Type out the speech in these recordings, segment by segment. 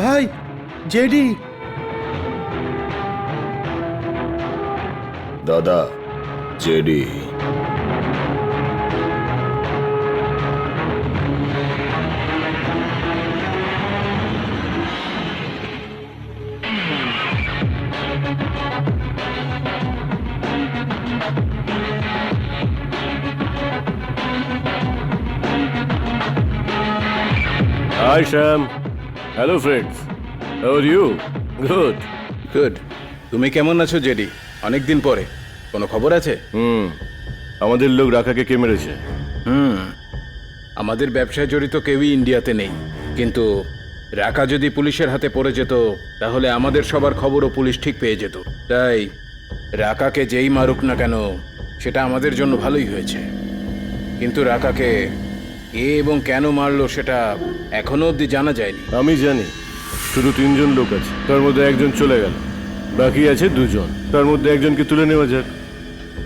ভাই জেডি দাদা JD Hi, Sham. Hello, friends. How are you? Good. Good তুমি কেমন আছো জেডি? অনেকদিন পরে। কোনো খবর আছে? হুম। আমাদের লোক রাখাকে কে মেরেছে? হুম। আমাদের ব্যবসায় জড়িত কেউই ইন্ডিয়াতে নেই। কিন্তু রাকা যদি পুলিশের হাতে পড়ে যেত তাহলে আমাদের সবার খবরও পুলিশ ঠিক পেয়ে যেত। তাই রাকাকে যেই মারুক না কেন সেটা আমাদের জন্য ভালোই হয়েছে। কিন্তু রাকাকে কে এবং কেন মারলো সেটা এখনও অবধি জানা যায়নি। আমি জানি, শুধু তিনজন লোক আছে। তার মধ্যে একজন চলে গেল, বাকি আছে দুজন। তার মধ্যে একজনকে তুলে নেওয়া যাক।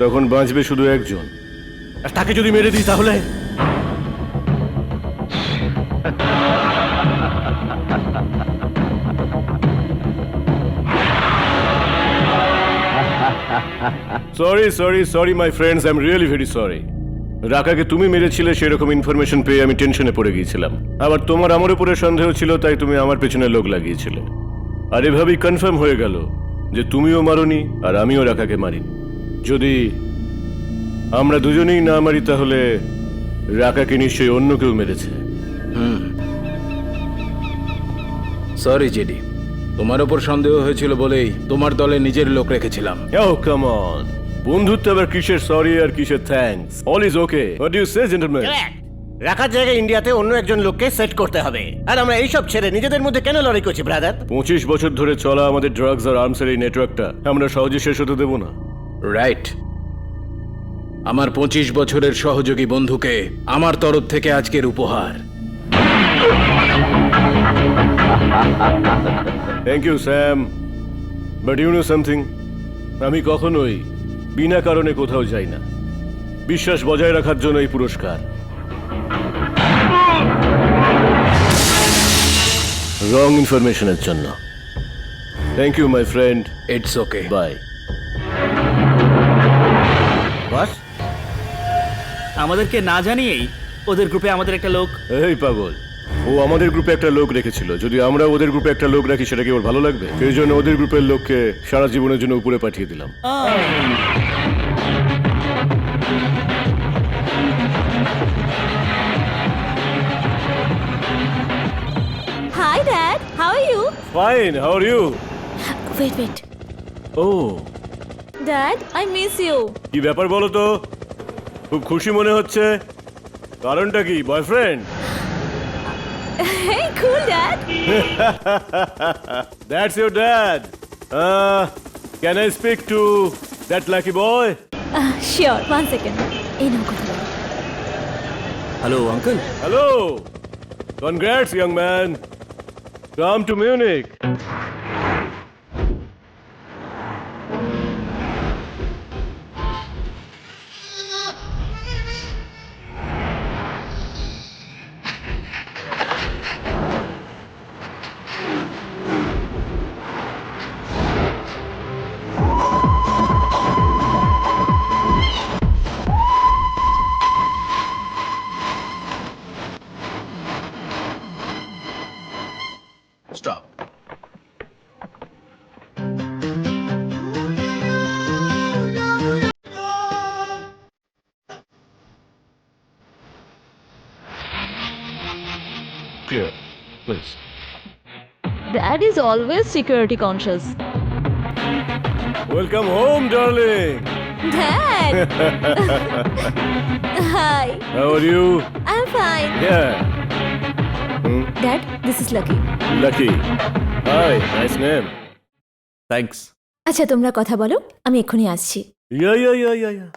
তখন বাঁচবে শুধু একজন। আর তাকে যদি মেরে দিই তাহলে? Sorry sorry sorry my friends I am really very sorry রাকাকে তুমি মেরেছিলে সেরকম ইনফরমেশন পেয়ে আমি টেনশনে পড়ে গিয়েছিলাম। আবার তোমার আমার উপরে সন্দেহ ছিল তাই তুমি আমার পেছনে লোক লাগিয়েছিলে। আর এভাবেই কনফার্ম হয়ে গেল যে তুমিও মারোনি আর আমিও রাকাকে মারিনি। যদি আমরা দুজনেই না মারি তাহলে রাকাকে নিশ্চয়ই অন্য কেউ মেরেছে। Sorry JD. তোমার ওপর সন্দেহ হয়েছিল বলেই তোমার দলে নিজের লোক রেখেছিলাম। ও কাম অন বন্ধুত্ব আবার কিসের সরি আর কিসের thanks all is okay what you say gentleman রাখার জায়গায় ইন্ডিয়াতে অন্য একজন লোককে সেট করতে হবে। আর আমরা এইসব ছেড়ে নিজেদের মধ্যে কেন লড়াই করছি ব্রাদার পঁচিশ বছর ধরে চলা আমাদের ড্রাগস আর আর্মসের এই নেটওয়ার্কটা আমরা সহজে শেষ হতে দেবো না। রাইট আমার পঁচিশ বছরের সহযোগী বন্ধুকে আমার তরফ থেকে আজকের উপহার। Thank you Sam but you know something আমি কখনোই বিনা কারণে কোথাও যাই না। বিশ্বাস বজায় রাখার জন্য এই পুরস্কার রং ইনফরমেশনের জন্য। Thank you my friend it's okay bye boss আমাদেরকে না জানিয়েই ওদের গ্রুপে আমাদের একটা লোক এই পাগল। ও আমাদের গ্রুপে একটা লোক রেখেছিল। যদি আমরা ওদের গ্রুপে একটা লোক রাখি সেটা কি ওর ভালো লাগবে? সেই জন্য ওদের গ্রুপের লোককে সারা জীবনের জন্য উপরে পাঠিয়ে দিলাম। Are you? Fine how Wait, wait. ও Dad, I miss you. কি ব্যাপার বলো তো খুব খুশি মনে হচ্ছে কারণটা কি boyfriend Hey, cool, Dad. That's your dad can I speak to that lucky boy Uh, sure. One second. এই নাও কথা বলো। Hello uncle hello congrats young man come to Munich Always security conscious. Welcome home darling Dad. Hi. How are you I'm fine. Yeah Dad, this is Lucky. Lucky hi nice name thanks আচ্ছা তোমরা কথা বলো আমি এক্ষুনি আসছি Yeah, yeah, yeah, yeah, yeah.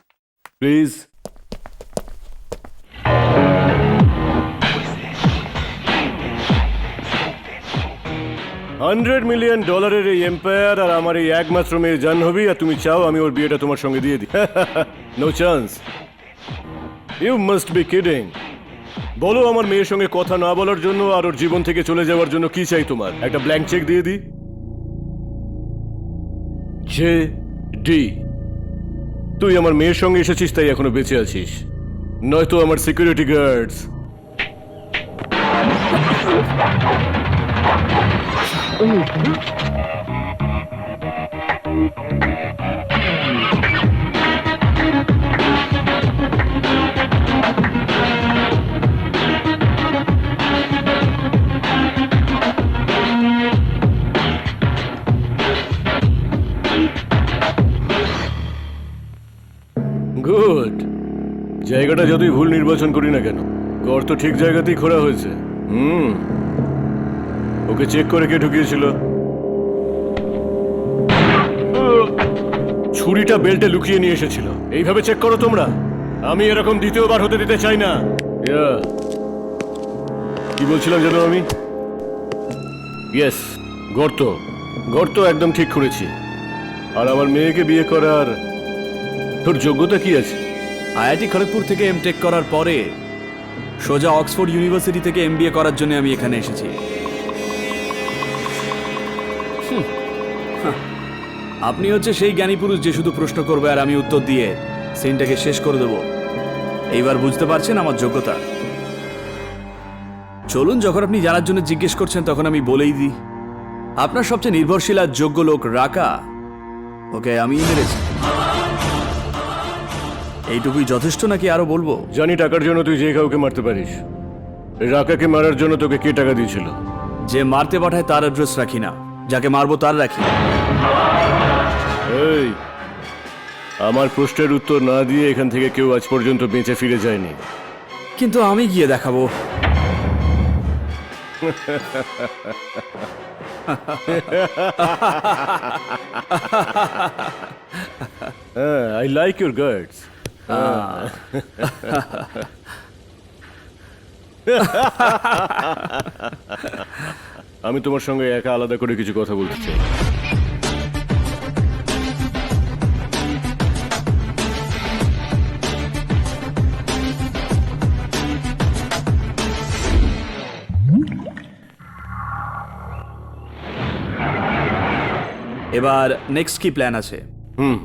Hundred million ডলারের এই empire আর আমার এই একমাত্র মেয়ে জাহ্নবী, আর তুমি চাও আমি ওর বিয়েটা তোমার সঙ্গে দিয়ে দিই। No chance you must be kidding বলো আমার মেয়ের সঙ্গে কথা না বলার জন্য আর ওর জীবন থেকে চলে যাওয়ার জন্য কি চাই তোমার? একটা ব্ল্যাঙ্ক চেক দিয়ে দিই। জে ডি তুই আমার মেয়ের সঙ্গে এসেছিস, তাই এখনও বেঁচে আছিস। নয়তো আমার সিকিউরিটি গার্ডস গুড। জায়গাটা যতই ভুল নির্বাচন করি না কেন গর্ত ঠিক জায়গাতেই খোঁড়া হয়েছে। হুম। ওকে চেক করে কে ঢুকিয়েছিল? ছুরিটা বেল্টে লুকিয়ে নিয়ে এসেছিল। এইভাবে চেক করো তোমরা। আমি এরকম দ্বিতীয়বার হতে দিতে চাই না। কি বলছিলাম জানো আমি? ইয়েস গর্ত। গর্ত একদম ঠিক করেছি। আর আমার মেয়েকে বিয়ে করার তোর যোগ্যতা কি আছে? আইআইটি খড়গপুর থেকে এম টেক করার পরে সোজা অক্সফোর্ড ইউনিভার্সিটি থেকে এমবিএ করার জন্য আমি এখানে এসেছি। আপনি হচ্ছে সেই জ্ঞানী পুরুষ যে শুধু প্রশ্ন করবে আর আমি উত্তর দিয়ে সিনটাকে শেষ করে দেব। এইবার বুঝতে পারছেন আমার যোগ্যতা? চলুন যখন আপনি জানার জন্য জিজ্ঞেস করছেন তখন আমি বলেই দিই। আপনার সবচেয়ে নির্ভরশীল আর যোগ্য লোক রাকা। ওকে আমি মেরেছি। এইটুকুই যথেষ্ট নাকি আরও বলব? জানি টাকার জন্য তুই যে কাউকে মারতে পারিস। রাকাকে মারার জন্য তোকে কে টাকা দিয়েছিল? যে মারতে পাঠায় তার অ্যাড্রেস রাখি না। যাকে মারবো তার রাখি। এই আমার প্রশ্নের উত্তর না দিয়ে এখান থেকে কেউ আজ পর্যন্ত বেঁচে ফিরে যায়নি। কিন্তু আমি গিয়ে দেখাবো। আই লাইক ইউর গার্ডস আমি তোমার সঙ্গে একা আলাদা করে কিছু কথা বলতে চাই। এবার নেক্সট কি প্ল্যান আছে? হুম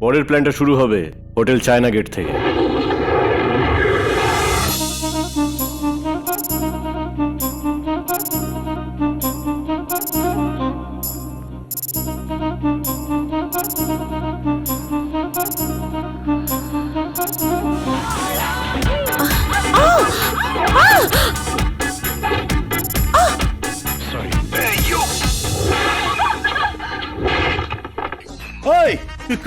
পরের প্ল্যানটা শুরু হবে হোটেল চায়না গেট থেকে।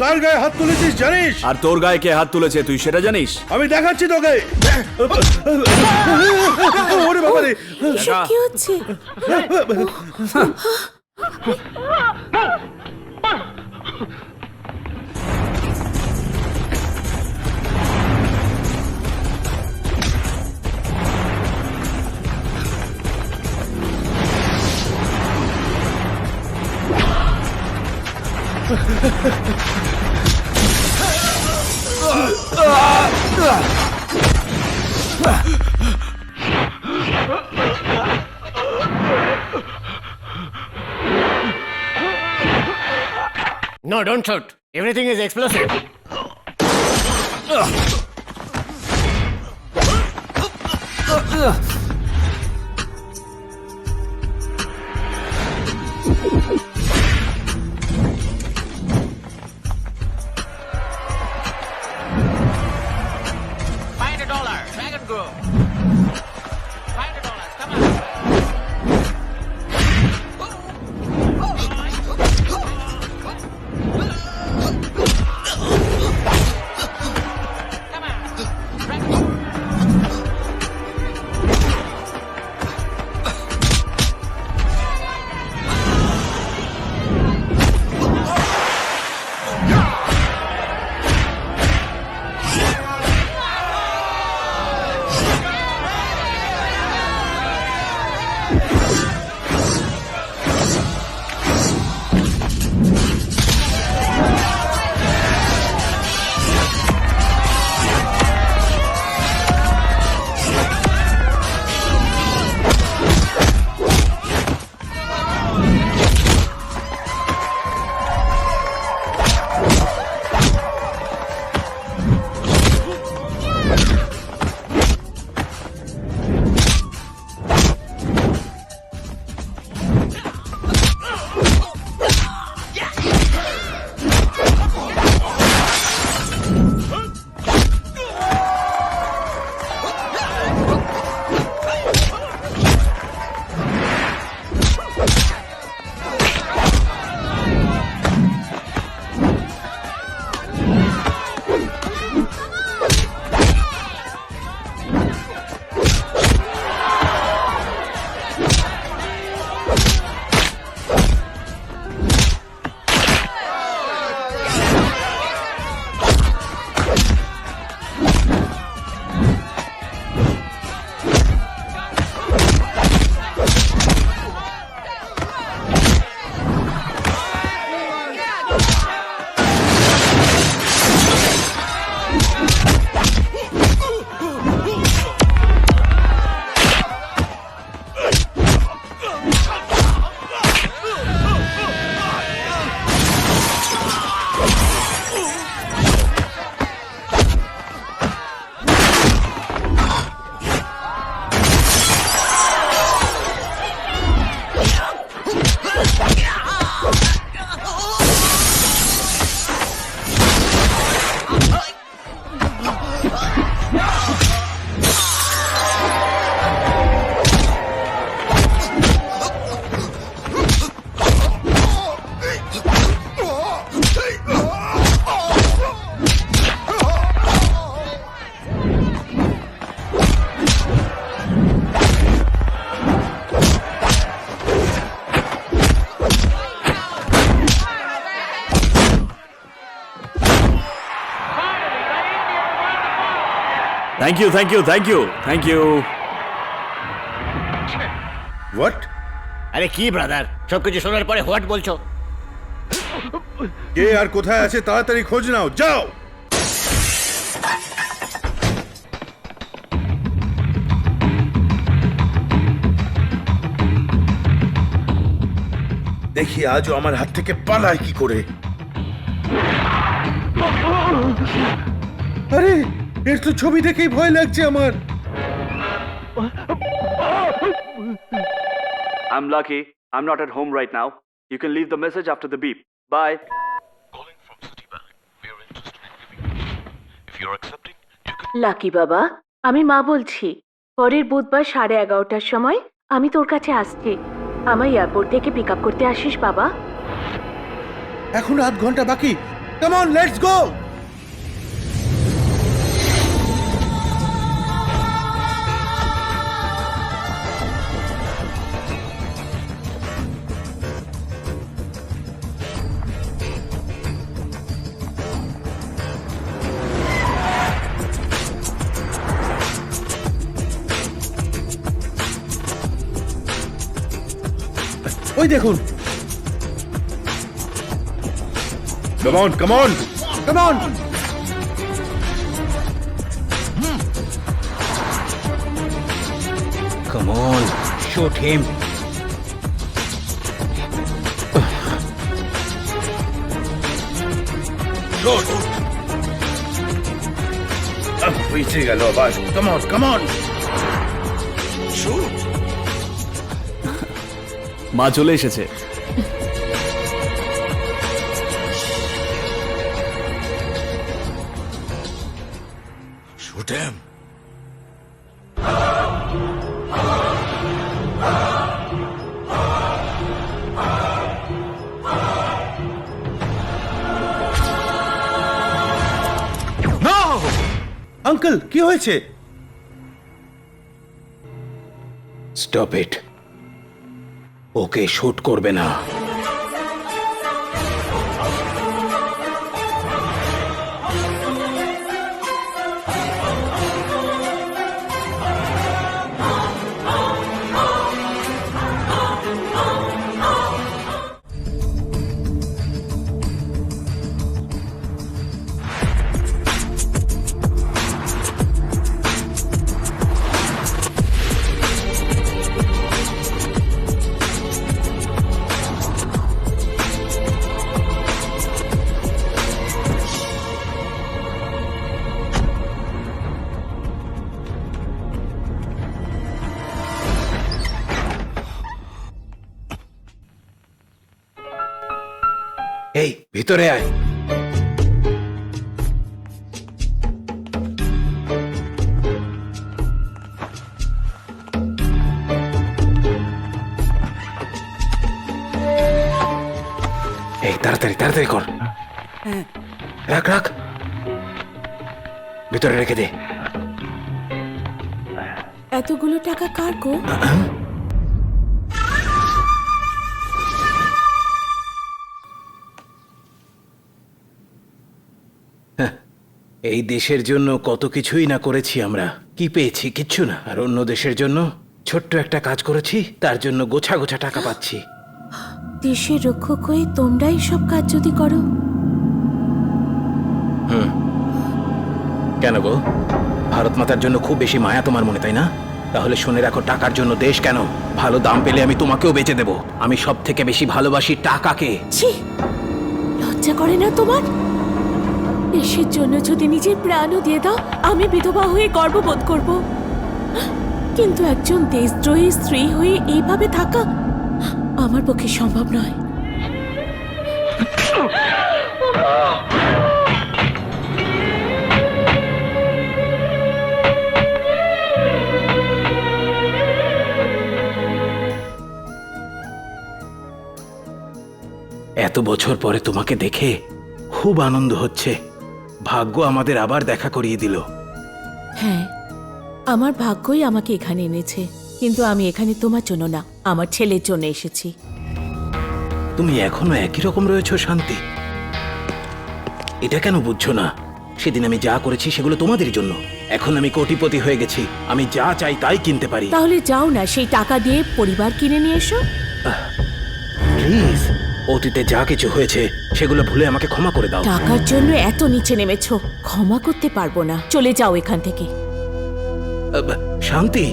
কার গায়ে হাত তুলেছিস জানিস? আর তোর গায়ে কে হাত তুলেছে তুই সেটা জানিস? আমি দেখাচ্ছি তোকে। ওরে বাবা রে। কি হচ্ছে? No, don't shoot. Everything is explosive. Find thank you thank you thank you thank you what আরে কি ব্রাদার সবকিছু শোনার পরে হোয়াট বলছো? কে আর কোথায় আছে তাড়াতাড়ি খোঁজ নাও যাও! দেখি আজও আমার হাত থেকে পালায় কি করে। আরে! এর তো ছবি দেখেই ভয় লাগছে আমার I'm lucky. I'm not at home right now. You can leave the message after the beep. Bye. Calling from Citibank. We are interested in giving you. If you're accepting, you can. Lucky বাবা আমি মা বলছি পরের বুধবার সাড়ে এগারোটার সময় আমি তোর কাছে আসছি আমার এয়ারপোর্ট থেকে পিক আপ করতে আসিস বাবা এখন আধ ঘণ্টা বাকি কাম অন লেটস গো ওই দেখুন Come on, come on, come on! Come on, shoot him. পিছিয়ে গেল আবার Come on, come on! মা চলে এসেছে। Shoot him. আঙ্কেল কি হয়েছে? স্টপ ইট ওকে শ্যুট করবে না। এই ভিতরে আয়। এই তাড়াতাড়ি তাড়াতাড়ি কর। রাখ রাখ। ভিতরে রেখে দে। এতগুলো টাকা কার গো? এই দেশের জন্য কত কিছুই না করেছি আমরা। কি পেয়েছি কিচ্ছু না। আর অন্য দেশের জন্য ছোট্ট একটা কাজ করেছি তার জন্য গোছা গোছা টাকা পাচ্ছি। দেশের রক্ষক হয়ে তোমরাই সব কাজ যদি করো। হুম। কেন গো? ভারত মাতার জন্য খুব বেশি মায়া তোমার মনে তাই না? তাহলে শুনে রাখো টাকার জন্য দেশ কেন? ভালো দাম পেলে আমি তোমাকেও বেচে দেব। আমি সব থেকে বেশি ভালোবাসি টাকাকে। লজ্জা করে না তোমার? দেশের জন্য যদি নিজের প্রাণও দিয়ে দাও, আমি বিধবা হয়ে গর্ববোধ করব। কিন্তু একজন দেশদ্রোহী স্ত্রী হয়ে এইভাবে থাকা আমার পক্ষে সম্ভব নয়। এত বছর পরে তোমাকে দেখে খুব আনন্দ হচ্ছে। ভাগ্য আমাদের আবার দেখা করিয়ে দিল। হ্যাঁ আমার ভাগ্যই আমাকে এখানে এনেছে কিন্তু আমি এখানে তোমার জন্য না আমার ছেলের জন্য এসেছি। তুমি এখনও একই রকম রয়েছো শান্তি। এটা কেন বুঝছ না? সেদিন আমি যা করেছি সেগুলো তোমাদের জন্য। এখন আমি কোটিপতি হয়ে গেছি আমি যা চাই তাই কিনতে পারি। তাহলে যাও না সেই টাকা দিয়ে পরিবার কিনে নিয়ে এসো। প্লিজ অতীতে যা কিছু হয়েছে সেগুলো ভুলে আমাকে ক্ষমা করে দাও। টাকার জন্য এত নিচে নেমেছো ক্ষমা করতে পারব না। চলে যাও এখান থেকে। শান্তি।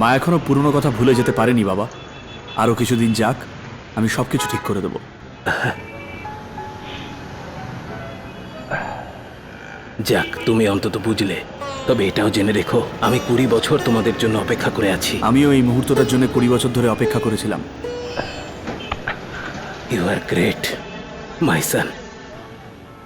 মা এখনও পুরনো কথা ভুলে যেতে পারেনি বাবা। আরও কিছুদিন যাক আমি সব কিছু ঠিক করে দেবো। যাক তুমি অন্তত বুঝলে। তবে এটাও জেনে রেখো আমি কুড়ি বছর তোমাদের জন্য অপেক্ষা করে আছি। আমিও এই মুহূর্তটার জন্য কুড়ি বছর ধরে অপেক্ষা করেছিলাম। You are great my San